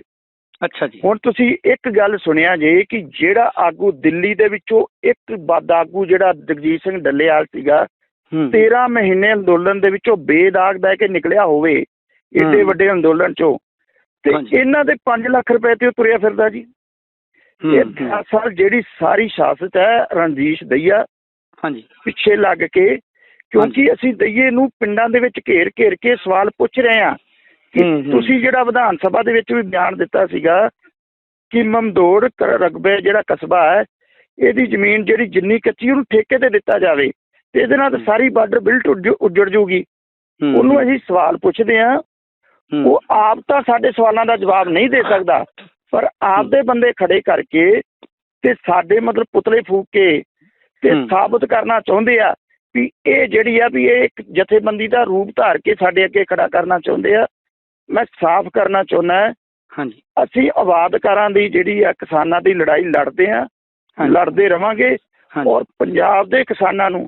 ਅੱਛਾ ਜੀ। ਹੁਣ ਤੁਸੀਂ ਇੱਕ ਗੱਲ ਸੁਣਿਆ ਜੇ ਕਿ ਜਿਹੜਾ ਆਗੂ ਦਿੱਲੀ ਦੇ ਵਿੱਚੋਂ ਇੱਕ ਵੱਧ ਆਗੂ ਜਿਹੜਾ ਜਗਜੀਤ ਸਿੰਘ ਡੱਲੇਵਾਲ ਸੀਗਾ ਹੂੰ। 13 ਮਹੀਨੇ ਅੰਦੋਲਨ ਦੇ ਵਿੱਚੋਂ ਬੇਦਾਗ ਬਹਿ ਕੇ ਨਿਕਲਿਆ ਹੋਵੇ ਹੂੰ। ਵੱਡੇ ਅੰਦੋਲਨ 'ਚੋਂ ਤੇ। ਇਹਨਾਂ ਦੇ 5 ਲੱਖ ਰੁਪਏ ਤੇ ਉਹ ਤੁਰਿਆ ਫਿਰਦਾ ਜੀ ਇਹ ਅਸਲ ਜਿਹੜੀ ਸਾਰੀ ਸਿਆਸਤ ਹੈ ਰਣਜੀਤ ਦਈਆ ਹਾਂਜੀ ਪਿੱਛੇ ਲੱਗ ਕੇ ਕਿਉਂਕਿ ਅਸੀਂ ਦਈਏ ਨੂੰ ਪਿੰਡਾਂ ਦੇ ਵਿੱਚ ਘੇਰ ਘੇਰ ਕੇ ਸਵਾਲ ਪੁੱਛ ਰਹੇ ਕਿ ਹੂੰ। ਤੁਸੀਂ ਜਿਹੜਾ ਵਿਧਾਨ ਸਭਾ ਦੇ ਵਿੱਚ ਵੀ ਬਿਆਨ ਦਿੱਤਾ ਸੀਗਾ ਕਿ ਮਮਦੋੜ ਰਕਬੇ ਜਿਹੜਾ ਕਸਬਾ ਹੈ ਇਹਦੀ ਜ਼ਮੀਨ ਜਿਹੜੀ ਜਿੰਨੀ ਕੱਚੀ ਉਹਨੂੰ ਠੇਕੇ ਤੇ ਦਿੱਤਾ ਜਾਵੇ ਤੇ ਇਹਦੇ ਨਾਲ। ਸਾਰੀ ਬਾਰਡਰ ਬਿਲਟ ਉੱਜੜ ਜੂਗੀ ਉਹਨੂੰ ਅਸੀਂ ਸਵਾਲ ਪੁੱਛਦੇ ਹੂੰ, ਉਹ ਆਪ ਤਾਂ ਸਾਡੇ ਸਵਾਲਾਂ ਦਾ ਜਵਾਬ ਨਹੀਂ ਦੇ ਸਕਦਾ ਪਰ ਆਪਦੇ ਬੰਦੇ ਖੜੇ ਕਰਕੇ ਤੇ ਸਾਡੇ ਮਤਲਬ ਪੁਤਲੇ ਫੂਕ ਕੇ ਤੇ। ਸਾਬਤ ਕਰਨਾ ਚਾਹੁੰਦੇ ਆ ਵੀ ਇਹ ਜਿਹੜੀ ਆ ਵੀ ਇਹ ਇੱਕ ਜਥੇਬੰਦੀ ਦਾ ਰੂਪ ਧਾਰ ਕੇ ਸਾਡੇ ਅੱਗੇ ਖੜਾ ਕਰਨਾ ਚਾਹੁੰਦੇ ਆ ਮੈਂ ਸਾਫ਼ ਕਰਨਾ ਚਾਹੁੰਦਾ ਹਾਂਜੀ। ਅਸੀਂ ਆਬਾਦਕਾਰਾਂ ਦੀ ਜਿਹੜੀ ਆ ਕਿਸਾਨਾਂ ਦੀ ਲੜਾਈ ਲੜਦੇ ਆ। ਲੜਦੇ ਰਵਾਂਗੇ ਔਰ ਪੰਜਾਬ ਦੇ ਕਿਸਾਨਾਂ ਨੂੰ।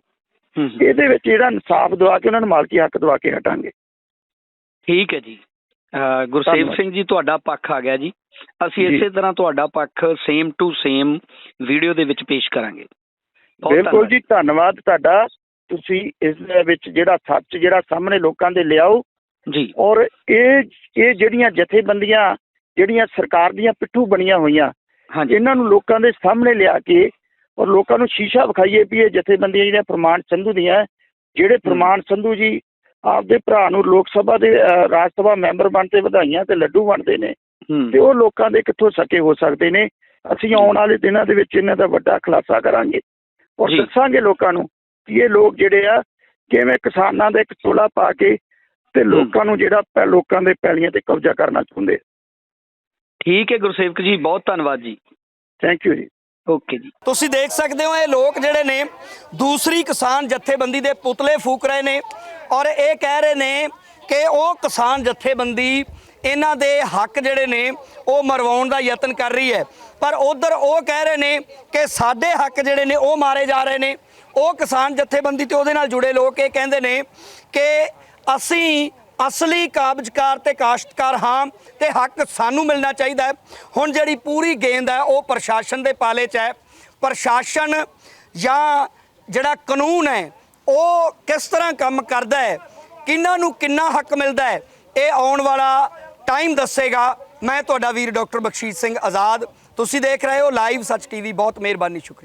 ਇਹਦੇ ਵਿੱਚ ਜਿਹੜਾ ਇਨਸਾਫ ਦਵਾ ਕੇ ਉਹਨਾਂ ਨੂੰ ਮਾਲਕੀ ਹੱਕ ਦਵਾ ਕੇ ਹਟਾਂਗੇ। ਠੀਕ ਹੈ ਜੀ। ਗੁਰਸੇਵ। ਸਿੰਘ ਜੀ ਤੁਹਾਡਾ ਪੱਖ ਆ ਗਿਆ ਜੀ। ਅਸੀਂ। ਇਸੇ ਤਰ੍ਹਾਂ ਤੁਹਾਡਾ ਪੱਖ ਸੇਮ ਟੂ ਸੇਮ ਵੀਡੀਓ ਦੇ ਵਿੱਚ ਪੇਸ਼ ਕਰਾਂਗੇ। ਬਿਲਕੁਲ। ਜੀ ਧੰਨਵਾਦ ਤੁਹਾਡਾ। ਤੁਸੀਂ ਇਸ ਦੇ ਵਿੱਚ ਜਿਹੜਾ ਸੱਚ ਜਿਹੜਾ ਸਾਹਮਣੇ ਲੋਕਾਂ ਦੇ ਲਿਆਓ। ਜੀ। ਔਰ ਇਹ ਇਹ ਜਿਹੜੀਆਂ ਜਥੇਬੰਦੀਆਂ ਜਿਹੜੀਆਂ ਸਰਕਾਰ ਦੀਆਂ ਪਿੱਠੂ ਬਣੀਆਂ ਹੋਈਆਂ ਹਾਂਜੀ। ਇਹਨਾਂ ਨੂੰ ਲੋਕਾਂ ਦੇ ਸਾਹਮਣੇ ਲਿਆ ਕੇ ਔਰ ਲੋਕਾਂ ਨੂੰ ਸ਼ੀਸ਼ਾ ਵਿਖਾਈਏ ਵੀ ਇਹ ਜਥੇਬੰਦੀਆਂ ਜਿਹੜੀਆਂ ਪ੍ਰਮਾਣ ਸੰਧੂ ਦੀਆਂ ਜਿਹੜੇ ਪ੍ਰਮਾਣ ਸੰਧੂ ਜੀ ਆਪਦੇ ਭਰਾ ਨੂੰ ਲੋਕ ਸਭਾ ਦੇ ਰਾਜ ਸਭਾ ਮੈਂਬਰ ਬਣਤੇ ਵਧਾਈਆਂ ਤੇ ਲੱਡੂ ਵੰਡਦੇ ਨੇ। ਤੇ ਉਹ ਲੋਕਾਂ ਦੇ ਕਿੱਥੋਂ ਸਕੇ ਹੋ ਸਕਦੇ ਨੇ? ਅਸੀਂ ਆਉਣ ਵਾਲੇ ਦਿਨਾਂ ਦੇ ਵਿੱਚ ਇਹਨਾਂ ਦਾ ਵੱਡਾ ਖੁਲਾਸਾ ਕਰਾਂਗੇ ਔਰ। ਦੱਸਾਂਗੇ ਲੋਕਾਂ ਨੂੰ ਕਿ ਇਹ ਲੋਕ ਜਿਹੜੇ ਆ ਕਿਵੇਂ ਕਿਸਾਨਾਂ ਦਾ ਇੱਕ ਚੋਲਾ ਪਾ ਕੇ ਤੇ ਲੋਕਾਂ ਨੂੰ ਜਿਹੜਾ ਲੋਕਾਂ ਦੇ ਪੈਲੀਆਂ ਤੇ ਕਬਜ਼ਾ ਕਰਨਾ ਚਾਹੁੰਦੇ ਠੀਕ ਹੈ ਗੁਰਸੇਵਕ ਜੀ ਬਹੁਤ ਧੰਨਵਾਦ ਜੀ। ਥੈਂਕ ਯੂ ਜੀ। ਓਕੇ ਜੀ। ਤੁਸੀਂ ਦੇਖ ਸਕਦੇ ਹੋ, ਇਹ ਲੋਕ ਜਿਹੜੇ ਨੇ, ਦੂਸਰੀ ਕਿਸਾਨ ਜਥੇਬੰਦੀ ਦੇ ਪੁਤਲੇ ਫੂਕ ਰਹੇ ਨੇ ਔਰ ਇਹ ਕਹਿ ਰਹੇ ਨੇ ਕਿ ਉਹ ਕਿਸਾਨ ਜਥੇਬੰਦੀ, ਇਹਨਾਂ ਦੇ ਹੱਕ ਜਿਹੜੇ ਨੇ, ਉਹ ਮਰਵਾਉਣ ਦਾ ਯਤਨ ਕਰ ਰਹੀ ਹੈ। ਪਰ ਉਧਰ ਉਹ ਕਹਿ ਰਹੇ ਨੇ ਕਿ ਸਾਡੇ ਹੱਕ ਜਿਹੜੇ ਨੇ, ਉਹ ਮਾਰੇ ਜਾ ਰਹੇ ਨੇ। ਉਹ ਕਿਸਾਨ ਜਥੇਬੰਦੀ ਤੇ ਉਹਦੇ ਨਾਲ ਜੁੜੇ ਲੋਕ ਇਹ ਕਹਿੰਦੇ ਨੇ ਕਿ ਅਸੀਂ ਅਸਲੀ ਕਾਬਜ਼ਕਾਰ ਤੇ ਕਾਸ਼ਤਕਾਰ ਹਾਂ ਤੇ ਹੱਕ ਸਾਨੂੰ ਮਿਲਣਾ ਚਾਹੀਦਾ ਹੈ। ਹੁਣ ਜਿਹੜੀ ਪੂਰੀ ਗੇਂਦ ਹੈ, ਉਹ ਪ੍ਰਸ਼ਾਸਨ ਦੇ ਪਾਲੇ 'ਚ ਹੈ। ਪ੍ਰਸ਼ਾਸਨ ਜਾਂ ਜਿਹੜਾ ਕਾਨੂੰਨ ਹੈ, ਉਹ ਕਿਸ ਤਰ੍ਹਾਂ ਕੰਮ ਕਰਦਾ ਹੈ, ਕਿਹਨਾਂ ਨੂੰ ਕਿੰਨਾ ਹੱਕ ਮਿਲਦਾ ਹੈ, ਇਹ ਆਉਣ ਵਾਲਾ ਟਾਈਮ ਦੱਸੇਗਾ। ਮੈਂ ਤੁਹਾਡਾ ਵੀਰ ਡਾਕਟਰ ਬਖਸ਼ੀਸ਼ ਸਿੰਘ ਆਜ਼ਾਦ। ਤੁਸੀਂ ਦੇਖ ਰਹੇ ਹੋ ਲਾਈਵ ਸੱਚ ਟੀਵੀ। ਬਹੁਤ ਮਿਹਰਬਾਨੀ, ਸ਼ੁਕਰੀਆ।